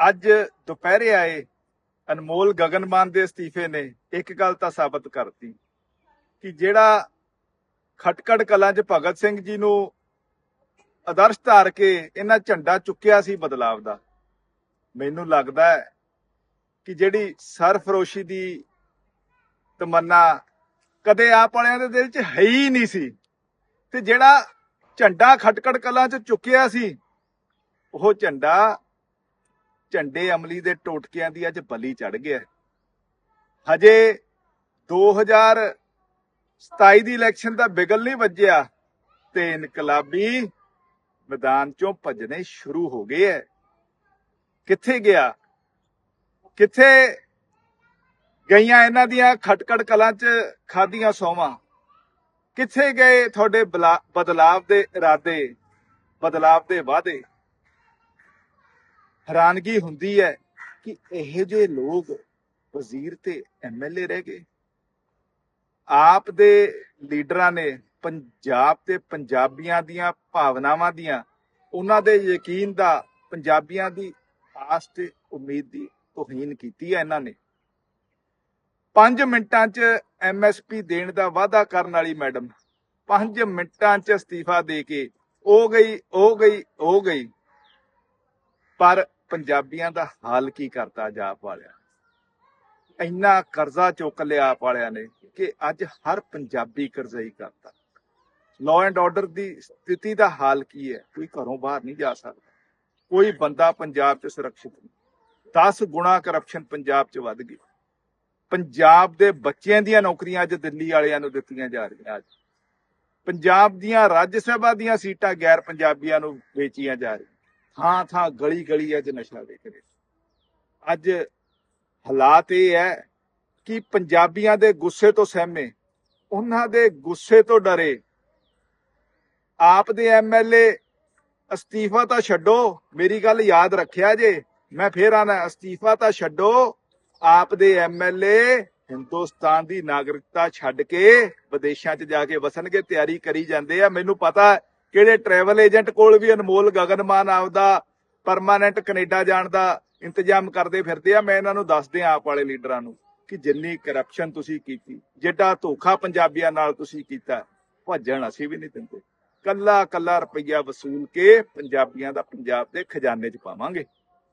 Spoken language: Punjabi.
ਅੱਜ ਦੁਪਹਿਰੇ ਆਏ ਅਨਮੋਲ ਗਗਨਮਾਨ ਦੇ ਅਸਤੀਫੇ ਨੇ ਇੱਕ ਗੱਲ ਤਾਂ ਸਾਬਤ ਕਰਤੀ ਕਿ ਜਿਹੜਾ ਖਟਕੜ ਕਲਾਂ 'ਚ ਭਗਤ ਸਿੰਘ ਜੀ ਨੂੰ ਆਦਰਸ਼ ਧਾਰ ਕੇ ਇਹਨਾਂ ਝੰਡਾ ਚੁੱਕਿਆ ਸੀ ਬਦਲਾਵ ਦਾ, ਮੈਨੂੰ ਲੱਗਦਾ ਹੈ ਕਿ ਜਿਹੜੀ ਸਰਫਰੋਸ਼ੀ ਦੀ ਤਮੰਨਾ ਕਦੇ ਆਪ ਵਾਲਿਆਂ ਦੇ ਦਿਲ 'ਚ ਹੈ ਹੀ ਨਹੀਂ ਸੀ ਤੇ ਜਿਹੜਾ ਝੰਡਾ ਖਟਕੜ ਕਲਾਂ 'ਚ ਚੁੱਕਿਆ ਸੀ, ਉਹ ਝੰਡਾ ਝੰਡੇ ਅਮਲੀ ਦੇ ਟੋਟਕਿਆਂ ਦੀ ਅੱਜ ਬਲੀ ਚੜ ਗਿਆ ਹੈ। ਹਜੇ 2027 ਦੀ ਇਲੈਕਸ਼ਨ ਦਾ ਬਿਗਲ ਨਹੀਂ ਵੱਜਿਆ ਤੇ ਇਨਕਲਾਬੀ ਮੈਦਾਨ ਚੋਂ ਭੱਜਣੇ ਸ਼ੁਰੂ ਹੋ ਗਏ ਐ ਕਿੱਥੇ ਗਿਆ? ਕਿੱਥੇ ਗਈਆਂ ਇਹਨਾਂ ਦੀਆਂ ਖਟਕੜ ਕਲਾਂ 'ਚ ਖਾਦੀਆਂ ਸੋਵਾਂ? ਕਿੱਥੇ ਗਏ ਤੁਹਾਡੇ ਬਲਾ- ਬਦਲਾਵ ਦੇ ਇਰਾਦੇ, ਬਦਲਾਵ ਦੇ ਵਾਅਦੇ? ਹੈਰਾਨਗੀ ਹੁੰਦੀ ਹੈ ਕਿ ਇਹੋ ਜਿਹੇ ਲੋਕ ਵਜ਼ੀਰ ਤੇ ਐਮਐਲਏ ਰਹਿ ਗਏ। ਆਪ ਦੇ ਲੀਡਰਾਂ ਨੇ ਪੰਜਾਬ ਤੇ ਪੰਜਾਬੀਆਂ ਦੀਆਂ ਭਾਵਨਾਵਾਂ ਦੀਆਂ ਉਹਨਾਂ ਦੇ ਯਕੀਨ ਦਾ ਪੰਜਾਬੀਆਂ ਦੀ ਆਸ ਤੇ ਉਮੀਦ ਦੀ ਤੋਹੀਨ ਕੀਤੀ ਹੈ ਇਹਨਾਂ ਨੇ। 5 ਮਿੰਟਾਂ 'ਚ ਐਮਐਸਪੀ ਦੇਣ ਦਾ ਵਾਅਦਾ ਕਰਨ ਵਾਲੀ ਮੈਡਮ 5 ਮਿੰਟਾਂ 'ਚ ਅਸਤੀਫਾ ਦੇ ਕੇ, ਉਹ ਗਈ ਉਹ ਗਈ ਉਹ ਗਈ। ਪਰ ਪੰਜਾਬੀਆਂ ਦਾ ਹਾਲ ਕੀ ਕਰਤਾ ਜਾਪ ਵਾਲਿਆ ਇੰਨਾ ਕਰਜ਼ਾ ਚੁੱਕ ਲਿਆ ਆਪ ਵਾਲਿਆਂ ਨੇ ਕਿ ਅੱਜ ਹਰ ਪੰਜਾਬੀ ਕਰਜ਼ਈ ਕਰਤਾ। ਲਾਅ ਐਂਡ ਆਰਡਰ ਦੀ ਸਥਿਤੀ ਦਾ ਹਾਲ ਕੀ ਹੈ? ਕੋਈ ਘਰੋਂ ਬਾਹਰ ਨਹੀਂ ਜਾ ਸਕਦਾ। ਕੋਈ ਬੰਦਾ ਪੰਜਾਬ 'ਚ ਸੁਰੱਖਿਅਤ ਨਹੀਂ। 10 ਗੁਣਾ ਕਰਪਸ਼ਨ ਪੰਜਾਬ 'ਚ ਵੱਧ ਗਈ ਪੰਜਾਬ ਦੇ ਬੱਚਿਆਂ ਦੀਆਂ ਨੌਕਰੀਆਂ ਅੱਜ ਦਿੱਲੀ ਵਾਲਿਆਂ ਨੂੰ ਦਿੱਤੀਆਂ ਜਾ ਰਹੀਆਂ ਅੱਜ। ਪੰਜਾਬ ਦੀਆਂ ਰਾਜ ਸਭਾ ਦੀਆਂ ਸੀਟਾਂ ਗੈਰ ਪੰਜਾਬੀਆਂ ਨੂੰ ਵੇਚੀਆਂ ਜਾ ਰਹੀਆਂ। ਥਾਂ ਥਾਂ ਗਲੀ ਗਲੀ ਅੱਜ ਨਸ਼ਾ ਵੇਚ ਰਹੇ ਅੱਜ ਹਾਲਾਤ ਇਹ ਹੈ ਕਿ ਪੰਜਾਬੀਆਂ ਦੇ ਗੁੱਸੇ ਤੋਂ ਸਹਿਮੇ, ਉਹਨਾਂ ਦੇ ਗੁੱਸੇ ਤੋਂ ਡਰੇ। ਆਪ ਦੇ ਐਮਐਲਏ ਅਸਤੀਫਾ ਤਾਂ ਛੱਡੋ, ਮੇਰੀ ਗੱਲ ਯਾਦ ਰੱਖਿਆ ਜੇ, ਮੈਂ ਫੇਰ ਆਣਾ, ਅਸਤੀਫਾ ਤਾਂ ਛੱਡੋ। ਆਪ ਦੇ ਐਮਐਲਏ ਹਿੰਦੁਸਤਾਨ ਦੀ ਨਾਗਰਿਕਤਾ ਛੱਡ ਕੇ ਵਿਦੇਸ਼ਾਂ 'ਚ ਜਾ ਕੇ ਵਸਣਗੇ, ਤਿਆਰੀ ਕਰੀ ਜਾਂਦੇ ਆ। ਮੈਨੂੰ ਪਤਾ ਕਿਹੜੇ ਟਰੈਵਲ ਏਜੰਟ ਕੋਲ ਵੀ ਅਨਮੋਲ ਗਗਨਮਾਨ ਆਪਦਾ ਪਰਮਾਨੈਂਟ ਕੈਨੇਡਾ ਜਾਣ ਦਾ ਇੰਤਜ਼ਾਮ ਕਰਦੇ ਫਿਰਦੇ ਆ, ਮੈਂ ਇਹਨਾਂ ਨੂੰ ਦੱਸਦੇ ਆ ਆਪ ਵਾਲੇ ਲੀਡਰਾਂ ਨੂੰ ਕਿ ਜਿੰਨੀ ਕਰਪਸ਼ਨ ਤੁਸੀਂ ਕੀਤੀ ਜਿਹੜਾ ਧੋਖਾ ਪੰਜਾਬੀਆਂ ਨਾਲ ਤੁਸੀਂ ਕੀਤਾ, ਭੱਜਣ ਅਸੀਂ ਵੀ ਨਹੀਂ ਦਿੰਦੇ। ਕੱਲਾ ਕੱਲਾ ਰੁਪਈਆ ਵਸੂਲ ਕੇ ਪੰਜਾਬੀਆਂ ਦਾ ਪੰਜਾਬ ਦੇ ਖਜ਼ਾਨੇ 'ਚ ਪਾਵਾਂਗੇ।